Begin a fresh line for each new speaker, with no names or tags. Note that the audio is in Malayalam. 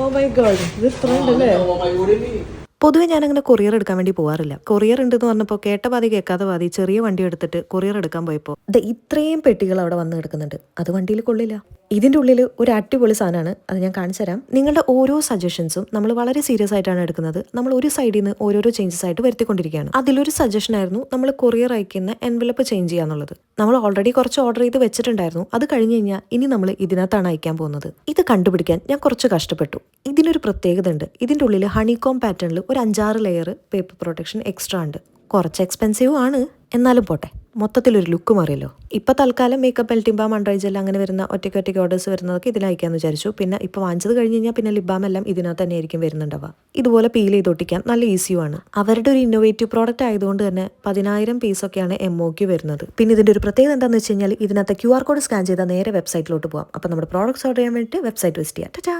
ഓ മൈ ഗോഡ് ഇത് ഇത്ര ഉണ്ടല്ലേ പൊതുവെ ഞാൻ അങ്ങനെ കൊറിയർ എടുക്കാൻ വേണ്ടി പോകാറില്ല കൊറിയർ ഉണ്ടെന്ന് പറഞ്ഞപ്പോൾ കേട്ട പാതി കേൾക്കാതെ പാതി ചെറിയ വണ്ടി എടുത്തിട്ട് കൊറിയർ എടുക്കാൻ പോയപ്പോൾ ദേ ഇത്രയും പെട്ടികൾ അവിടെ വന്ന് കിടക്കുന്നുണ്ട്. അത് വണ്ടിയിൽ കൊള്ളില്ല. ഇതിന്റെ ഉള്ളിൽ ഒരു അടിപൊളി സാധനമാണ്. അത് ഞാൻ കാണിച്ചു തരാം. നിങ്ങളുടെ ഓരോ സജഷൻസും നമ്മൾ വളരെ സീരിയസ് ആയിട്ടാണ് എടുക്കുന്നത്. നമ്മൾ ഒരു സൈഡിൽ നിന്ന് ഓരോരോ ചേഞ്ചസ് ആയിട്ട് വരുത്തിക്കൊണ്ടിരിക്കുകയാണ്. അതിലൊരു സജഷൻ ആയിരുന്നു നമ്മൾ കൊറിയർ അയക്കുന്ന എൻവലപ്പ് ചേഞ്ച് ചെയ്യാന്നുള്ളത് നമ്മൾ ഓൾറെഡി കുറച്ച് ഓർഡർ ചെയ്ത് വെച്ചിട്ടുണ്ടായിരുന്നു. അത് കഴിഞ്ഞ് കഴിഞ്ഞാൽ ഇനി നമ്മൾ ഇതിനകത്താണ് അയക്കാൻ പോകുന്നത്. ഇത് കണ്ടുപിടിക്കാൻ ഞാൻ കുറച്ച് കഷ്ടപ്പെട്ടു. ഇതിനൊരു പ്രത്യേകത ഉണ്ട്. ഇതിന്റെ ഉള്ളിൽ ഹണികോം പാറ്റേണിൽ ഒരു അഞ്ചാറ് ലെയർ പേപ്പർ പ്രൊട്ടക്ഷൻ എക്സ്ട്രാ ഉണ്ട്. കുറച്ച് എക്സ്പെൻസീവ് ആണ്. എന്നാലും പോട്ടെ. മൊത്തത്തിലൊരു ലുക്ക് മാറിയല്ലോ. ഇപ്പോൾ തൽക്കാലം മേക്കപ്പ് എൽറ്റിംബാം അൺഡ്രൈജൽ അങ്ങനെ വരുന്ന ഒറ്റയ്ക്ക് ഒറ്റയ്ക്ക് ഓർഡേഴ്സ് വരുന്നതൊക്കെ ഇതിൽ അയക്കാന്ന് വിചാരിച്ചു. പിന്നെ ഇപ്പോൾ വാങ്ങിച്ചത് കഴിഞ്ഞ് കഴിഞ്ഞാൽ പിന്നെ ലിബാം എല്ലാം ഇതിനകത്ത് തന്നെ ആയിരിക്കും വരുന്നുണ്ടാവുക. ഇതുപോലെ പീൽ ചെയ്ത് ഒട്ടിക്കാൻ നല്ല ഈസിയുമാണ് അവരുടെ ഒരു ഇന്നോവേറ്റീവ് പ്രോഡക്റ്റ് ആയതുകൊണ്ട് തന്നെ പതിനായിരം പീസൊക്കെയാണ് എം ഒ ക്യു വരുന്നത്. പിന്നെ ഇതിന്റെ ഒരു പ്രത്യേകത എന്താണെന്ന് വെച്ച് കഴിഞ്ഞാൽ ഇതിനകത്ത് ക്യു ആർ കോഡ് സ്കാൻ ചെയ്താൽ നേരെ വെബ്സൈറ്റിലോട്ട് പോകാം അപ്പോൾ നമ്മുടെ പ്രോഡക്റ്റ്സ് ഓർഡർ ചെയ്യാൻ വേണ്ടിയിട്ട് വെബ്സൈറ്റ് വിസിറ്റ് ചെയ്യാം. ടാ.